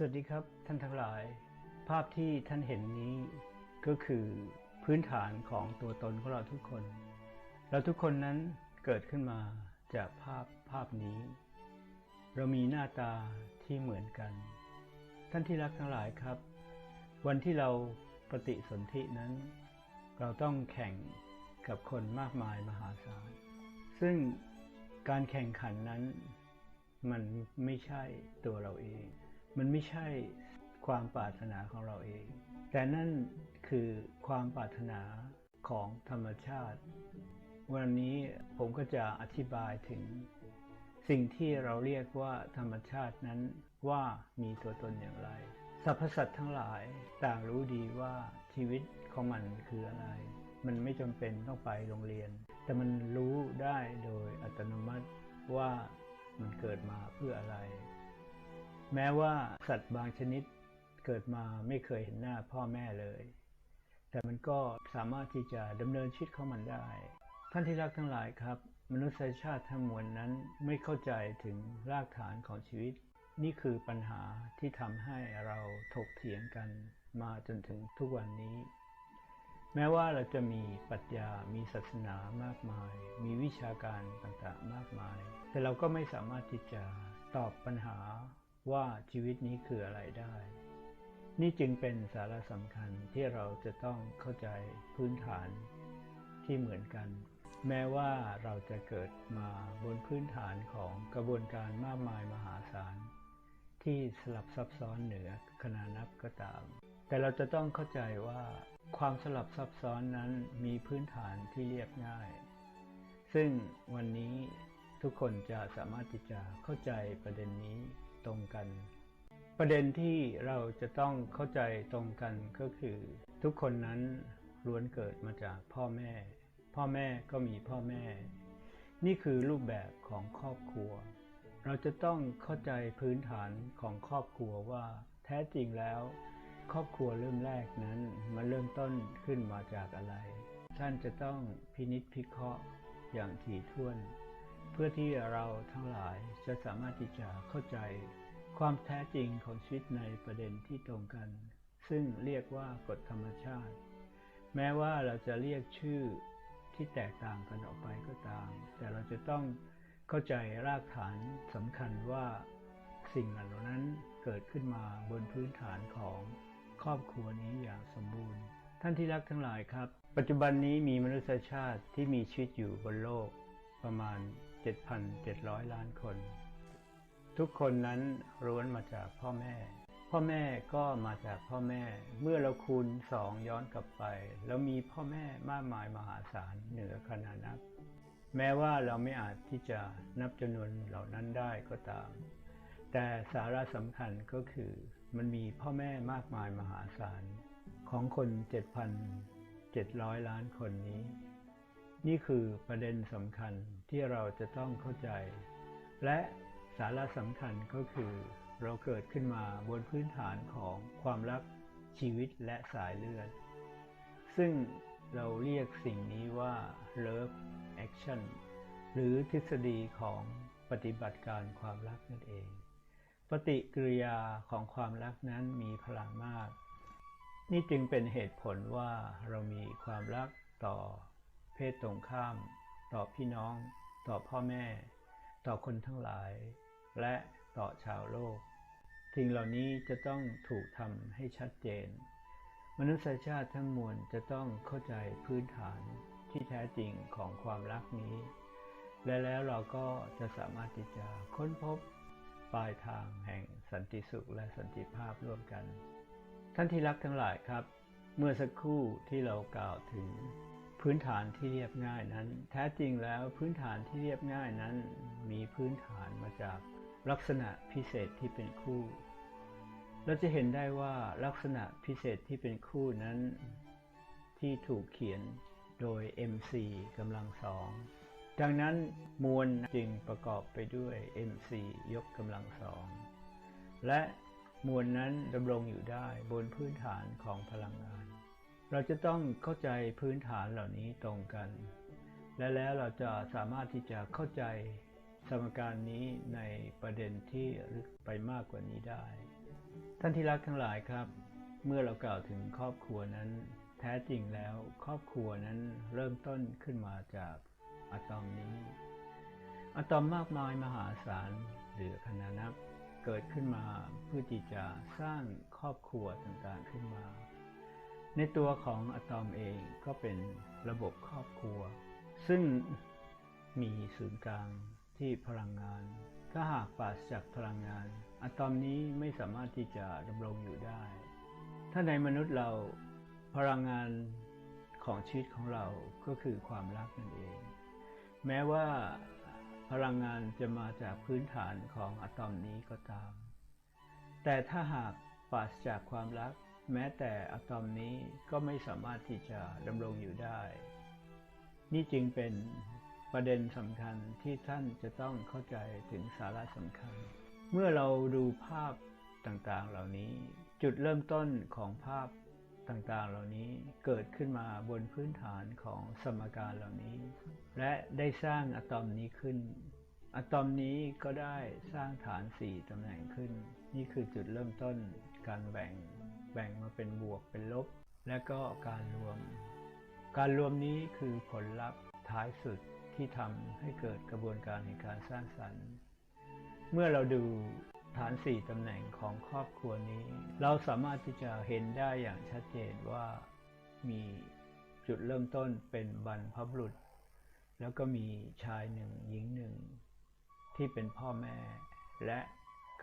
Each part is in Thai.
สวัสดีครับท่านทั้งหลาย ภาพที่ท่านเห็นนี้ก็คือพื้นฐานของตัวตนของเราทุกคน เราทุกคนนั้นเกิดขึ้นมาจากภาพภาพนี้ เรามีหน้าตาที่เหมือนกัน ท่านที่รักทั้งหลายครับ วันที่เราปฏิสนธินั้น เราต้องแข่งกับคนมากมายมหาศาล ซึ่งการแข่งขันนั้น มันไม่ใช่ตัวเราเอง มันไม่ใช่ความปรารถนาของเราเอง แต่นั่นคือความปรารถนาของธรรมชาติ วันนี้ผมก็จะอธิบายถึง สิ่งที่เราเรียกว่าธรรมชาตินั้นว่ามีตัวตนอย่างไรสรรพสัตว์ทั้งหลายต่างรู้ดีว่าชีวิตของมันคืออะไร มันไม่จำเป็นต้องไปโรงเรียน แต่มันรู้ได้โดยอัตโนมัติว่ามันเกิดมาเพื่ออะไร แม้ว่าสัตว์บางชนิดเกิดมาไม่เคยเห็นหน้าพ่อแม่เลย แต่มันก็สามารถที่จะดำเนินชีวิตของมันได้ ท่านที่รักทั้งหลายครับ มนุษยชาติทั้งมวลนั้นไม่เข้าใจถึงรากฐานของชีวิต นี่คือปัญหาที่ทำให้เราถกเถียงกันมาจนถึงทุกวันนี้ แม้ว่าเราจะมีปรัชญา มีศาสนามากมาย มีวิชาการต่างๆมากมาย แต่เราก็ไม่สามารถที่จะตอบปัญหา ว่าชีวิตนี้คืออะไรได้ นี่จึงเป็นสาระสำคัญที่เราจะต้องเข้าใจพื้นฐานที่เหมือนกัน แม้ว่าเราจะเกิดมาบนพื้นฐานของกระบวนการมากมายมหาศาล ที่สลับซับซ้อนเหนือขนานับก็ตาม แต่เราจะต้องเข้าใจว่าความสลับซับซ้อนนั้นมีพื้นฐานที่เรียบง่าย ซึ่งวันนี้ทุกคนจะสามารถที่จะเข้าใจประเด็นนี้ ตรงกัน ประเด็นที่เราจะต้องเข้าใจตรงกันก็คือ ทุกคนนั้นล้วนเกิดมาจากพ่อแม่ พ่อแม่ก็มีพ่อแม่ นี่คือรูปแบบของครอบครัว เราจะต้องเข้าใจพื้นฐานของครอบครัวว่าแท้จริงแล้ว ครอบครัวเริ่มแรกนั้นมันเริ่มต้นขึ้นมาจากอะไร ท่านจะต้องพินิจพิเคราะห์อย่างถี่ถ้วน เพื่อที่เราทั้งหลายจะสามารถที่จะเข้าใจ ความแท้จริงของชีวิตในประเด็นที่ตรงกัน ซึ่งเรียกว่ากฎธรรมชาติ แม้ว่าเราจะเรียกชื่อที่แตกต่างกันออกไปก็ตาม แต่เราจะต้องเข้าใจรากฐานสำคัญว่าสิ่งเหล่านั้นเกิดขึ้นมาบนพื้นฐานของครอบครัวนี้อย่างสมบูรณ์ ท่านที่รักทั้งหลายครับ ปัจจุบันนี้มีมนุษยชาติที่มีชีวิตอยู่บนโลกประมาณ 7,700 ล้านคน ทุกคนนั้นล้วนมาจากพ่อแม่ พ่อแม่ก็มาจากพ่อแม่ เมื่อเราคูณสองย้อนกลับไป แล้วมีพ่อแม่มากมายมหาศาลเหนือขนานับ แม้ว่าเราไม่อาจที่จะนับจำนวนเหล่านั้นได้ก็ตาม แต่สาระสำคัญก็คือมันมีพ่อแม่มากมายมหาศาลของคน7,700 ล้านคนนี้ นี่คือประเด็นสำคัญที่เราจะต้องเข้าใจ และ สาระสำคัญก็คือเราเกิดขึ้นมาบนพื้นฐานของความรักชีวิตและสายเลือด ซึ่งเราเรียกสิ่งนี้ว่า love action หรือทฤษฎีของปฏิบัติการความรักนั่นเอง ปฏิกิริยาของความรักนั้นมีพลังมาก นี่จึงเป็นเหตุผลว่าเรามีความรักต่อ เพศตรงข้าม ต่อพี่น้อง ต่อพ่อแม่ ต่อคนทั้งหลาย และต่อชาวโลก สิ่งเหล่านี้จะต้องถูกทำให้ชัดเจน มนุษยชาติทั้งมวลจะต้องเข้าใจพื้นฐานที่แท้จริงของความรักนี้ และแล้วเราก็จะสามารถที่จะค้นพบปลายทางแห่งสันติสุขและสันติภาพร่วมกัน ท่านที่รักทั้งหลายครับ เมื่อสักครู่ที่เรากล่าวถึงพื้นฐานที่เรียบง่ายนั้น แท้จริงแล้วพื้นฐานที่เรียบง่ายนั้น มีพื้นฐานมาจาก ลักษณะพิเศษที่เป็นคู่ เราจะเห็นได้ว่าลักษณะพิเศษที่เป็นคู่นั้น ที่ถูกเขียนโดย MC กำลังสองดังนั้นมวลจึงประกอบไปด้วย MC ยกกำลังสอง และมวลนั้นดำรงอยู่ได้บนพื้นฐานของพลังงาน เราจะต้องเข้าใจพื้นฐานเหล่านี้ตรงกัน และแล้วเราจะสามารถที่จะเข้าใจ สมการนี้ในประเด็นที่ลึกไปมากกว่านี้ได้ ท่านที่รักทั้งหลายครับ เมื่อเรากล่าวถึงครอบครัวนั้น แท้จริงแล้ว ครอบครัวนั้นเริ่มต้นขึ้นมาจากอะตอมนี้ อะตอมมากมายมหาศาลเหลือขนานับเกิดขึ้นมาเพื่อที่จะสร้างครอบครัวต่างๆขึ้นมา ในตัวของอะตอมเองก็เป็นระบบครอบครัว ซึ่งมีศูนย์กลาง ที่พลังงาน ถ้าหากปราศจากพลังงาน อะตอมนี้ไม่สามารถที่จะดำรงอยู่ได้ ถ้าในมนุษย์เราพลังงานของชีวิตของเราก็คือความรักนั่นเอง แม้ว่าพลังงานจะมาจากพื้นฐานของอะตอมนี้ก็ตาม แต่ถ้าหากปราศจากความรัก แม้แต่อะตอมนี้ก็ไม่สามารถที่จะดำรงอยู่ได้ นี่จึงเป็น ประเด็นสำคัญที่ท่านจะต้องเข้าใจถึงสาระสำคัญ เมื่อเราดูภาพต่างๆเหล่านี้ จุดเริ่มต้นของภาพต่างๆ เหล่านี้เกิดขึ้นมาบนพื้นฐานของสมการเหล่านี้ และได้สร้างอะตอมนี้ขึ้น อะตอมนี้ก็ได้สร้างฐานสี่ตำแหน่งขึ้น นี่คือจุดเริ่มต้นการแบ่ง แบ่งมาเป็นบวกเป็นลบ และก็การรวม การรวมนี้คือผลลัพธ์ท้ายสุด ที่ทำให้เกิดกระบวนการในการสร้างสรรค์ เมื่อเราดูฐานสี่ตำแหน่งของครอบครัวนี้ เราสามารถที่จะเห็นได้อย่างชัดเจนว่ามีจุดเริ่มต้นเป็นบรรพบุรุษ แล้วก็มีชายหนึ่งหญิงหนึ่ง ที่เป็นพ่อแม่ และ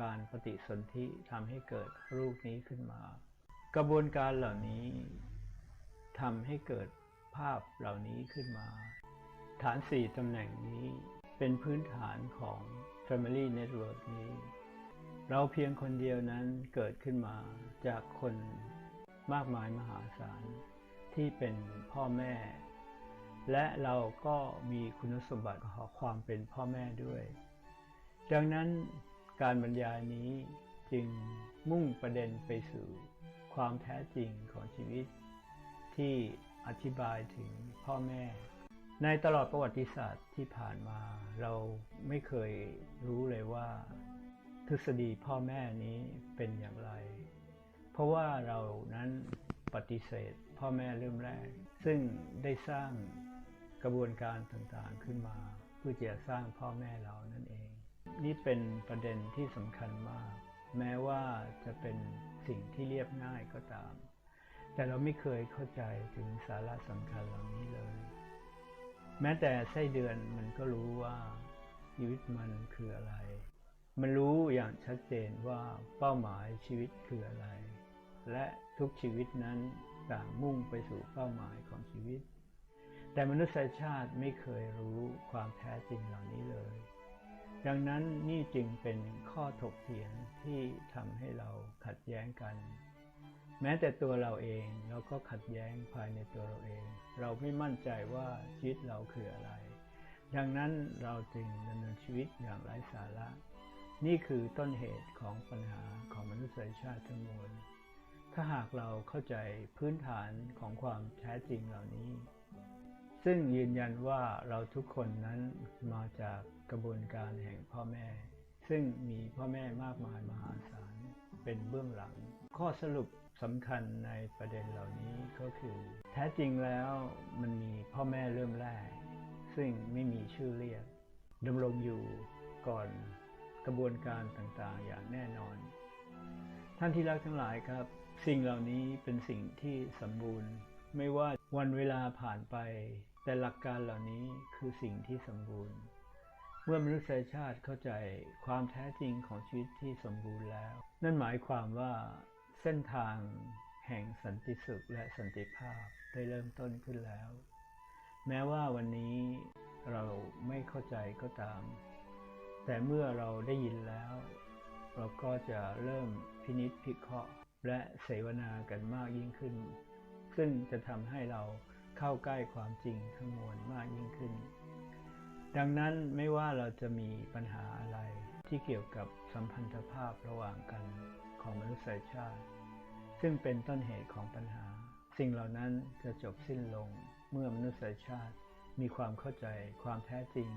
การปฏิสนธิทำให้เกิดรูปนี้ขึ้นมา กระบวนการเหล่านี้ทำให้เกิดภาพเหล่านี้ขึ้นมา ฐานสี่ตำแหน่งนี้เป็นพื้นฐานของ Family Network นี้ เราเพียงคนเดียวนั้นเกิดขึ้นมาจากคนมากมายมหาศาลที่เป็นพ่อแม่ และเราก็มีคุณสมบัติของความเป็นพ่อแม่ด้วย ดังนั้นการบรรยายนี้จึงมุ่งประเด็นไปสู่ความแท้จริงของชีวิต ที่อธิบายถึงพ่อแม่ ในตลอดประวัติศาสตร์ที่ผ่านมาเราไม่เคยรู้เลยว่า ทฤษฎีพ่อแม่นี้เป็นอย่างไร เพราะว่าเรานั้นปฏิเสธพ่อแม่เริ่มแรก ซึ่งได้สร้างกระบวนการต่างๆขึ้นมา เพื่อจะสร้างพ่อแม่เรานั่นเอง นี่เป็นประเด็นที่สำคัญมาก แม้ว่าจะเป็นสิ่งที่เรียบง่ายก็ตาม แต่เราไม่เคยเข้าใจถึงสาระสำคัญเหล่านี้เลย แม้แต่ไส้เดือนมันก็รู้ว่าชีวิตมันคืออะไร มันรู้อย่างชัดเจนว่าเป้าหมายชีวิตคืออะไร และทุกชีวิตนั้นต่างมุ่งไปสู่เป้าหมายของชีวิต แต่มนุษยชาติไม่เคยรู้ความแท้จริงเหล่านี้เลย ดังนั้นนี่จึงเป็นข้อถกเถียงที่ทำให้เราขัดแย้งกัน แม้แต่ตัวเราเองเราก็ขัดแย้งภายในตัวเราเอง เราไม่มั่นใจว่าชีวิตเราคืออะไร ดังนั้นเราจึงดำเนินชีวิตอย่างไร้สาระ นี่คือต้นเหตุของปัญหาของมนุษยชาติทั้งมวลถ้าหากเราเข้าใจพื้นฐานของความแท้จริงเหล่านี้ ซึ่งยืนยันว่าเราทุกคนนั้นมาจากกระบวนการแห่งพ่อแม่ ซึ่งมีพ่อแม่มากมายมหาศาลเป็นเบื้องหลัง ข้อสรุป สำคัญในประเด็นเหล่านี้ก็คือ แท้จริงแล้วมันมีพ่อแม่เริ่มแรก ซึ่งไม่มีชื่อเรียกดำรงอยู่ก่อนกระบวนการต่างๆ อย่างแน่นอน ท่านที่รักทั้งหลายครับ สิ่งเหล่านี้เป็นสิ่งที่สมบูรณ์ ไม่ว่าวันเวลาผ่านไป แต่หลักการเหล่านี้คือสิ่งที่สมบูรณ์ เมื่อมนุษยชาติเข้าใจความแท้จริงของชีวิตที่สมบูรณ์แล้ว นั่นหมายความว่า เส้นทางแห่งสันติสุขและสันติภาพได้เริ่มต้นขึ้นแล้ว แม้ว่าวันนี้เราไม่เข้าใจก็ตาม แต่เมื่อเราได้ยินแล้ว เราก็จะเริ่มพินิจพิเคราะห์ และเสวนากันมากยิ่งขึ้น ซึ่งจะทำให้เราเข้าใกล้ความจริงทั้งมวลมากยิ่งขึ้น ดังนั้นไม่ว่าเราจะมีปัญหาอะไรที่เกี่ยวกับสัมพันธภาพระหว่างกันของมนุษยชาติ ซึ่งเป็นต้นเหตุของปัญหา สิ่งเหล่านั้นจะจบสิ้นลงเมื่อมนุษยชาติมีความเข้าใจความแท้จริง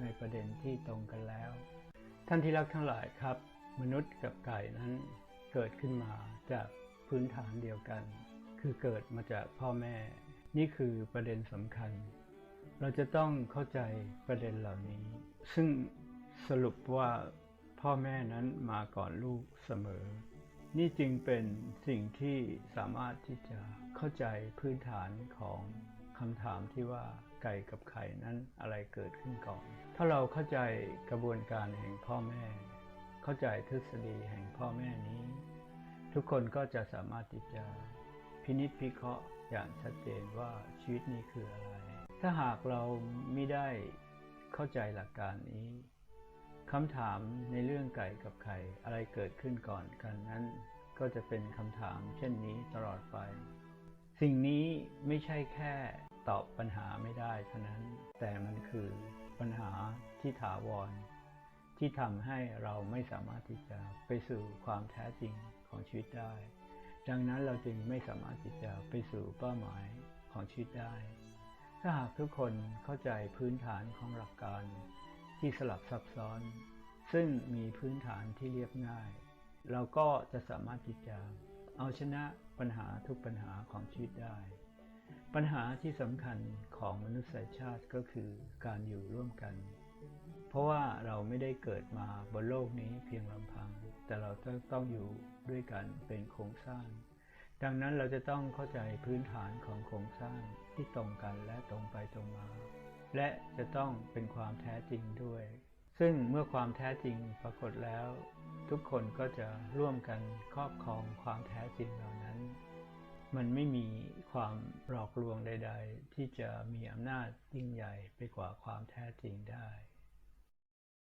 ในประเด็นที่ตรงกันแล้ว ท่านที่รักทั้งหลายครับ มนุษย์กับไก่นั้นเกิดขึ้นมาจากพื้นฐานเดียวกัน คือเกิดมาจากพ่อแม่ นี่คือประเด็นสำคัญ เราจะต้องเข้าใจประเด็นเหล่านี้ ซึ่งสรุปว่าพ่อแม่นั้นมาก่อนลูกเสมอ นี่จึงเป็นสิ่งที่สามารถที่จะเข้าใจพื้นฐานของคำถามที่ว่าไก่กับไข่นั้นอะไรเกิดขึ้นก่อน ถ้าเราเข้าใจกระบวนการแห่งพ่อแม่ เข้าใจทฤษฎีแห่งพ่อแม่นี้ ทุกคนก็จะสามารถที่จะพินิจพิเคราะห์อย่างชัดเจนว่าชีวิตนี้คืออะไร ถ้าหากเราไม่ได้เข้าใจหลักการนี้ คำถามในเรื่องไก่กับไข่อะไรเกิดขึ้นก่อนกันนั้นก็จะเป็นคำถามเช่นนี้ตลอดไป สิ่งนี้ไม่ใช่แค่ตอบปัญหาไม่ได้เท่านั้น แต่มันคือปัญหาที่ถาวร ที่ทำให้เราไม่สามารถที่จะไปสู่ความแท้จริงของชีวิตได้ ดังนั้นเราจึงไม่สามารถที่จะไปสู่เป้าหมายของชีวิตได้ ถ้าหากทุกคนเข้าใจพื้นฐานของหลักการ ที่สลับซับซ้อน ซึ่งมีพื้นฐานที่เรียบง่าย เราก็จะสามารถที่จะเอาชนะปัญหาทุกปัญหาของชีวิตได้ ปัญหาที่สำคัญของมนุษยชาติก็คือการอยู่ร่วมกัน เพราะว่าเราไม่ได้เกิดมาบนโลกนี้เพียงลำพัง แต่เราต้องต้องอยู่ด้วยกันเป็นโครงสร้าง ดังนั้นเราจะต้องเข้าใจพื้นฐานของโครงสร้างที่ตรงกันและตรงไปตรงมา และจะต้องเป็นความแท้จริงด้วย ซึ่งเมื่อความแท้จริงปรากฏแล้ว ทุกคนก็จะร่วมกันครอบครองความแท้จริงเหล่านั้น มันไม่มีความหลอกลวงใด ๆ ที่จะมีอำนาจยิ่งใหญ่ไปกว่าความแท้จริงได้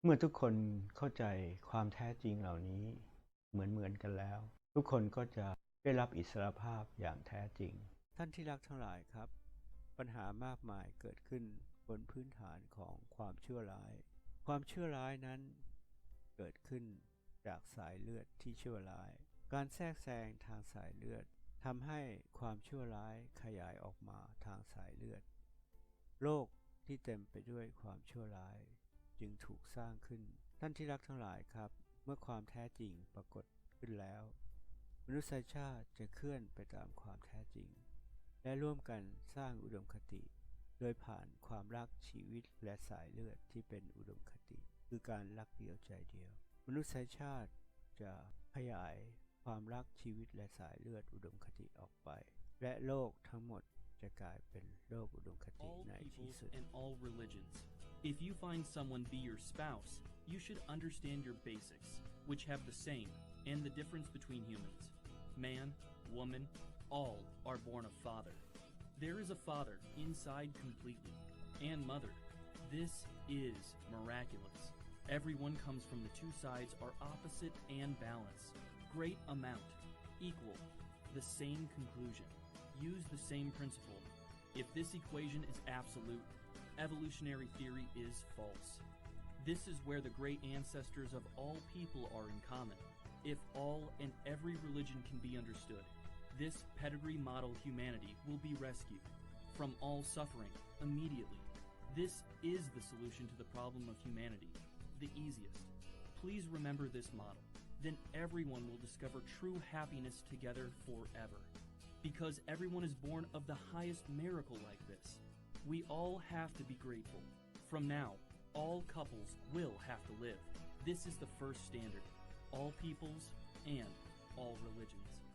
เมื่อทุกคนเข้าใจความแท้จริงเหล่านี้ เหมือนเหมือนกันแล้ว ทุกคนก็จะได้รับอิสรภาพอย่างแท้จริง ท่านที่รักทั้งหลายครับ ปัญหามากมายเกิดขึ้น บนพื้นฐานของความชั่วร้าย ความชั่วร้ายนั้น เกิดขึ้นจากสายเลือดที่ชั่วร้าย การแทรกแซงทางสายเลือดทำให้ความชั่วร้ายขยายออกมาทางสายเลือด โลกที่เต็มไปด้วยความชั่วร้าย จึงถูกสร้างขึ้น ท่านที่รักทั้งหลายครับ เมื่อความแท้จริงปรากฏขึ้นแล้ว มนุษยชาติจะเคลื่อนไปตามความแท้จริง และร่วมกันสร้างอุดมคติ โดยผ่านความรักชีวิตและสายเลือดที่เป็นอุดมคติ คือการรักเดียวใจเดียว มนุษยชาติจะขยายความรักชีวิตและสายเลือดอุดมคติออกไป และโลกทั้งหมดจะกลายเป็นโลกอุดมคติ all ในที่ peoples สุด and all religions. If you find someone be your spouse, you should understand your basics, which have the same, and the difference between humans. Man, woman, all are born of father. There is a father inside completely, and mother. This is miraculous. Everyone comes from the two sides are opposite and balance. Great amount, equal, the same conclusion. Use the same principle. If this equation is absolute, evolutionary theory is false. This is where the great ancestors of all people are in common. If all and every religion can be understood, this pedigree model humanity will be rescued from all suffering immediately. This is the solution to the problem of humanity, the easiest. Please remember this model. Then everyone will discover true happiness together forever. Because everyone is born of the highest miracle like this. We all have to be grateful. From now, all couples will have to live. This is the first standard. All peoples and all religions.